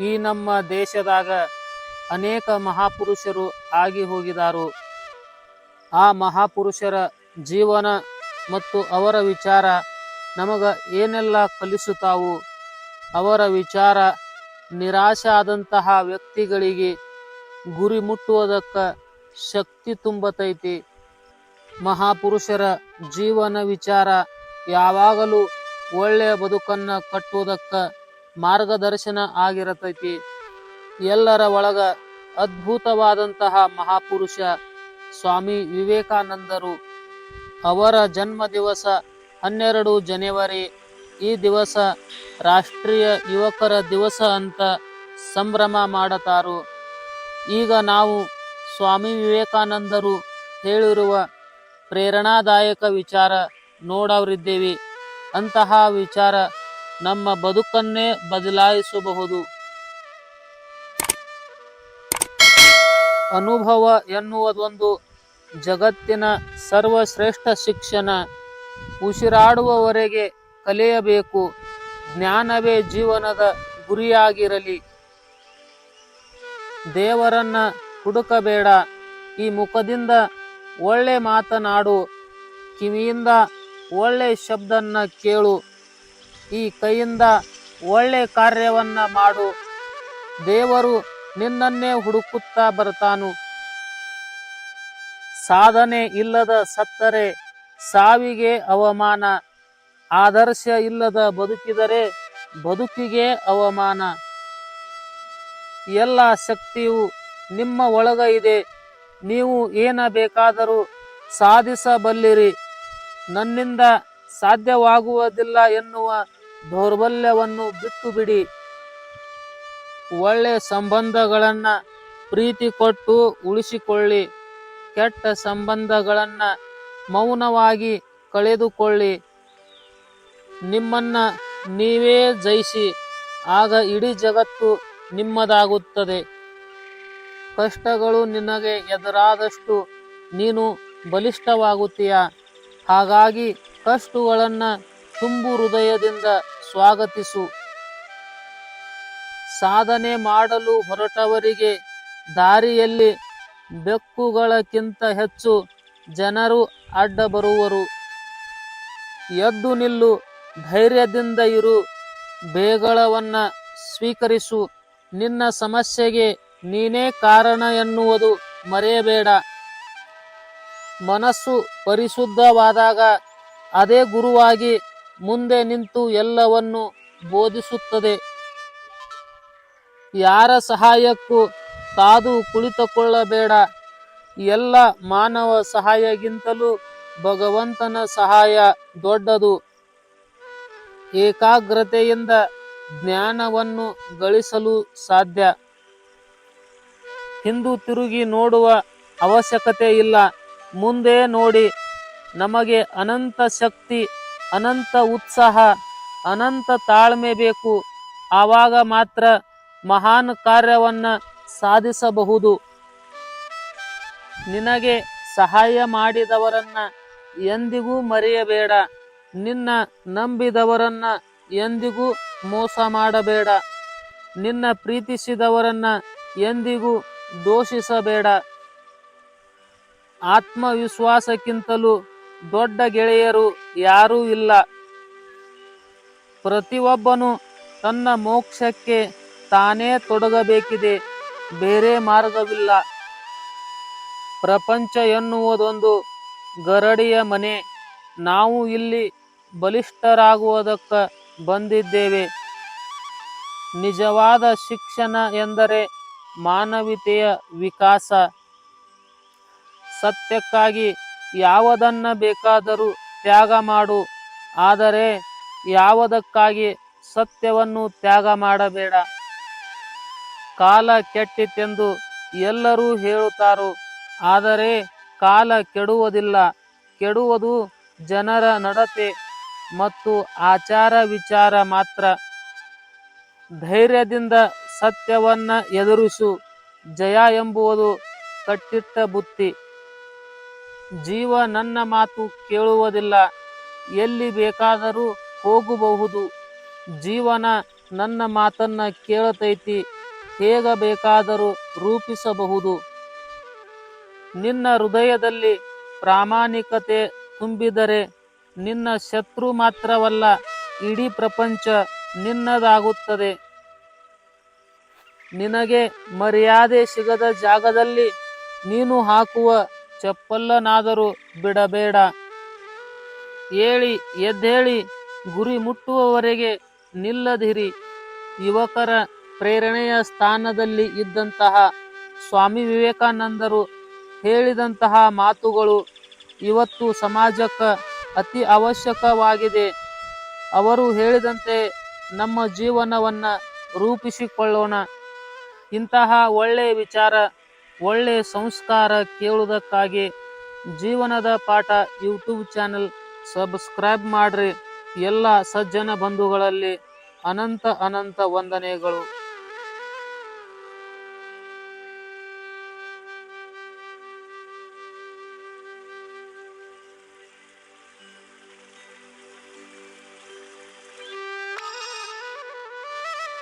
ಈ ನಮ್ಮ ದೇಶದಾಗ ಅನೇಕ ಮಹಾಪುರುಷರು ಆಗಿ ಹೋಗಿದಾರು. ಆ ಮಹಾಪುರುಷರ ಜೀವನ ಮತ್ತು ಅವರ ವಿಚಾರ ನಮಗ ಏನೆಲ್ಲ ಕಲಿಸುತ್ತಾವು? ಅವರ ವಿಚಾರ ನಿರಾಶೆ ಆದಂತಹ ವ್ಯಕ್ತಿಗಳಿಗೆ ಗುರಿ ಮುಟ್ಟುವುದಕ್ಕೆ ಶಕ್ತಿ ತುಂಬತೈತಿ. ಮಹಾಪುರುಷರ ಜೀವನ ವಿಚಾರ ಯಾವಾಗಲೂ ಒಳ್ಳೆಯ ಬದುಕನ್ನು ಕಟ್ಟುವುದಕ್ಕ ಮಾರ್ಗದರ್ಶನ ಆಗಿರತೈತಿ. ಎಲ್ಲರ ಒಳಗ ಅದ್ಭುತವಾದಂತಹ ಮಹಾಪುರುಷ ಸ್ವಾಮಿ ವಿವೇಕಾನಂದರು ಅವರ ಜನ್ಮ ದಿವಸ ಹನ್ನೆರಡು ಜನವರಿ, ಈ ದಿವಸ ರಾಷ್ಟ್ರೀಯ ಯುವಕರ ದಿವಸ ಅಂತ ಸಂಭ್ರಮ ಮಾಡತಾರು. ಈಗ ನಾವು ಸ್ವಾಮಿ ವಿವೇಕಾನಂದರು ಹೇಳಿರುವ ಪ್ರೇರಣಾದಾಯಕ ವಿಚಾರ ನೋಡವರಿದ್ದೇವೆ. ಅಂತಹ ವಿಚಾರ ನಮ್ಮ ಬದುಕನ್ನೇ ಬದಲಾಯಿಸಬಹುದು. ಅನುಭವ ಎನ್ನುವುದೊಂದು ಜಗತ್ತಿನ ಸರ್ವಶ್ರೇಷ್ಠ ಶಿಕ್ಷಣ. ಉಸಿರಾಡುವವರೆಗೆ ಕಲಿಯಬೇಕು. ಜ್ಞಾನವೇ ಜೀವನದ ಗುರಿಯಾಗಿರಲಿ. ದೇವರನ್ನ ಹುಡುಕಬೇಡ. ಈ ಮುಖದಿಂದ ಒಳ್ಳೆ ಮಾತನಾಡು. ಕಿವಿಯಿಂದ ಒಳ್ಳೆ ಶಬ್ದನ್ನ ಕೇಳು. ಈ ಕೈಯಿಂದ ಒಳ್ಳೆ ಕಾರ್ಯವನ್ನ ಮಾಡು. ದೇವರು ನಿನ್ನನ್ನೇ ಹುಡುಕುತ್ತಾ ಬರ್ತಾನು ಸಾಧನೆ ಇಲ್ಲದ ಸತ್ತರೆ ಸಾವಿಗೆ ಅವಮಾನ. ಆದರ್ಶ ಇಲ್ಲದ ಬದುಕಿದರೆ ಬದುಕಿಗೆ ಅವಮಾನ. ಎಲ್ಲ ಶಕ್ತಿಯು ನಿಮ್ಮ ಒಳಗ ಇದೆ. ನೀವು ಏನ ಬೇಕಾದರೂ ಸಾಧಿಸಬಲ್ಲಿರಿ. ನನ್ನಿಂದ ಸಾಧ್ಯವಾಗುವುದಿಲ್ಲ ಎನ್ನುವ ದೌರ್ಬಲ್ಯವನ್ನು ಬಿಟ್ಟು ಬಿಡಿ ಒಳ್ಳೆ ಸಂಬಂಧಗಳನ್ನು ಪ್ರೀತಿ ಕೊಟ್ಟು ಉಳಿಸಿಕೊಳ್ಳಿ. ಕೆಟ್ಟ ಸಂಬಂಧಗಳನ್ನು ಮೌನವಾಗಿ ಕಳೆದುಕೊಳ್ಳಿ. ನಿಮ್ಮನ್ನು ನೀವೇ ಜಯಿಸಿ. ಆಗ ಇಡೀ ಜಗತ್ತು ನಿಮ್ಮದಾಗುತ್ತದೆ. ಕಷ್ಟಗಳು ನಿನಗೆ ಎದುರಾದಷ್ಟು ನೀನು ಬಲಿಷ್ಠವಾಗುತ್ತೀಯ. ಹಾಗಾಗಿ ಕಷ್ಟಗಳನ್ನು ತುಂಬು ಹೃದಯದಿಂದ ಸ್ವಾಗತಿಸು. ಸಾಧನೆ ಮಾಡಲು ಹೊರಟವರಿಗೆ ದಾರಿಯಲ್ಲಿ ಬೆಕ್ಕುಗಳಕ್ಕಿಂತ ಹೆಚ್ಚು ಜನರು ಅಡ್ಡ ಬರುವರು. ಎದ್ದು ನಿಲ್ಲು, ಧೈರ್ಯದಿಂದ ಇರು, ಬೇಗಳವನ್ನ ಸ್ವೀಕರಿಸು. ನಿನ್ನ ಸಮಸ್ಯೆಗೆ ನೀನೇ ಕಾರಣ ಎನ್ನುವುದು ಮರೆಯಬೇಡ. ಮನಸ್ಸು ಪರಿಶುದ್ಧವಾದಾಗ ಅದೇ ಗುರುವಾಗಿ ಮುಂದೆ ನಿಂತು ಎಲ್ಲವನ್ನು ಬೋಧಿಸುತ್ತದೆ. ಯಾರ ಸಹಾಯಕ್ಕೂ ಕಾದು ಕುಳಿತುಕೊಳ್ಳಬೇಡ. ಎಲ್ಲ ಮಾನವ ಸಹಾಯಕ್ಕಿಂತಲೂ ಭಗವಂತನ ಸಹಾಯ ದೊಡ್ಡದು. ಏಕಾಗ್ರತೆಯಿಂದ ಜ್ಞಾನವನ್ನು ಗಳಿಸಲು ಸಾಧ್ಯ. ಹಿಂದು ತಿರುಗಿ ನೋಡುವ ಅವಶ್ಯಕತೆ ಇಲ್ಲ. ಮುಂದೆ ನೋಡಿ, ನಮಗೆ ಅನಂತ ಶಕ್ತಿ ಅನಂತ ಉತ್ಸಾಹ, ಅನಂತ ತಾಳ್ಮೆ ಬೇಕು. ಆವಾಗ ಮಾತ್ರ ಮಹಾನ್ ಕಾರ್ಯವನ್ನ ಸಾಧಿಸಬಹುದು. ನಿನಗೆ ಸಹಾಯ ಮಾಡಿದವರನ್ನ ಎಂದಿಗೂ ಮರೆಯಬೇಡ. ನಿನ್ನ ನಂಬಿದವರನ್ನ ಎಂದಿಗೂ ಮೋಸ ಮಾಡಬೇಡ. ನಿನ್ನ ಪ್ರೀತಿಸಿದವರನ್ನ ಎಂದಿಗೂ ದೋಷಿಸಬೇಡ. ಆತ್ಮವಿಶ್ವಾಸಕ್ಕಿಂತಲೂ ದೊಡ್ಡ ಗೆಳೆಯರು ಯಾರೂ ಇಲ್ಲ. ಪ್ರತಿಯೊಬ್ಬನು ತನ್ನ ಮೋಕ್ಷಕ್ಕೆ ತಾನೇ ತೊಡಗಬೇಕಿದೆ. ಬೇರೆ ಮಾರ್ಗವಿಲ್ಲ. ಪ್ರಪಂಚ ಎನ್ನುವುದೊಂದು ಗರಡಿಯ ಮನೆ. ನಾವು ಇಲ್ಲಿ ಬಲಿಷ್ಠರಾಗುವುದಕ್ಕ ಬಂದಿದ್ದೇವೆ. ನಿಜವಾದ ಶಿಕ್ಷಣ ಎಂದರೆ ಮಾನವೀಯತೆಯ ವಿಕಾಸ. ಸತ್ಯಕ್ಕಾಗಿ ಯಾವುದನ್ನ ಬೇಕಾದರೂ ತ್ಯಾಗ ಮಾಡು. ಆದರೆ ಯಾವುದಕ್ಕಾಗಿ ಸತ್ಯವನ್ನು ತ್ಯಾಗ ಮಾಡಬೇಡ? ಕಾಲ ಕೆಟ್ಟಿತೆಂದು ಎಲ್ಲರೂ ಹೇಳುತ್ತಾರೋ, ಆದರೆ ಕಾಲ ಕೆಡುವುದಿಲ್ಲ. ಕೆಡುವುದು ಜನರ ನಡತೆ ಮತ್ತು ಆಚಾರ ವಿಚಾರ ಮಾತ್ರ. ಧೈರ್ಯದಿಂದ ಸತ್ಯವನ್ನ ಎದುರಿಸು. ಜಯ ಎಂಬುವುದು ಕಟ್ಟಿಟ್ಟ ಬುತ್ತಿ. ಜೀವ ನನ್ನ ಮಾತು ಕೇಳುವುದಿಲ್ಲ. ಎಲ್ಲಿ ಬೇಕಾದರೂ ಹೋಗಬಹುದು. ಜೀವನ ನನ್ನ ಮಾತನ್ನ ಕೇಳತೈತಿ. ಹೇಗ ಬೇಕಾದರೂ ರೂಪಿಸಬಹುದು. ನಿನ್ನ ಹೃದಯದಲ್ಲಿ ಪ್ರಾಮಾಣಿಕತೆ ತುಂಬಿದರೆ ನಿನ್ನ ಶತ್ರು ಮಾತ್ರವಲ್ಲ, ಇಡೀ ಪ್ರಪಂಚ ನಿನ್ನದಾಗುತ್ತದೆ. ನಿನಗೆ ಮರ್ಯಾದೆ ಸಿಗದ ಜಾಗದಲ್ಲಿ ನೀನು ಹಾಕುವ ಚಪ್ಪಲ್ಲನಾದರೂ ಬಿಡಬೇಡ. ಹೇಳಿ ಎದ್ದೇಳಿ ಗುರಿ ಮುಟ್ಟುವವರೆಗೆ ನಿಲ್ಲದಿರಿ. ಯುವಕರ ಪ್ರೇರಣೆಯ ಸ್ಥಾನದಲ್ಲಿ ಇದ್ದಂತಹ ಸ್ವಾಮಿ ವಿವೇಕಾನಂದರು ಹೇಳಿದಂತಹ ಮಾತುಗಳು ಇವತ್ತು ಸಮಾಜಕ್ಕೆ ಅತಿ ಅವಶ್ಯಕವಾಗಿದೆ. ಅವರು ಹೇಳಿದಂತೆ ನಮ್ಮ ಜೀವನವನ್ನು ರೂಪಿಸಿಕೊಳ್ಳೋಣ. ಇಂತಹ ಒಳ್ಳೆಯ ವಿಚಾರ ಒಳ್ಳೆಯ ಸಂಸ್ಕಾರ ಕೇಳುವುದಕ್ಕಾಗಿ ಜೀವನದ ಪಾಠ ಯೂಟ್ಯೂಬ್ ಚಾನೆಲ್ ಸಬ್ಸ್ಕ್ರೈಬ್ ಮಾಡ್ರಿ. ಎಲ್ಲ ಸಜ್ಜನ ಬಂಧುಗಳಲ್ಲಿ ಅನಂತ ಅನಂತ ವಂದನೆಗಳು.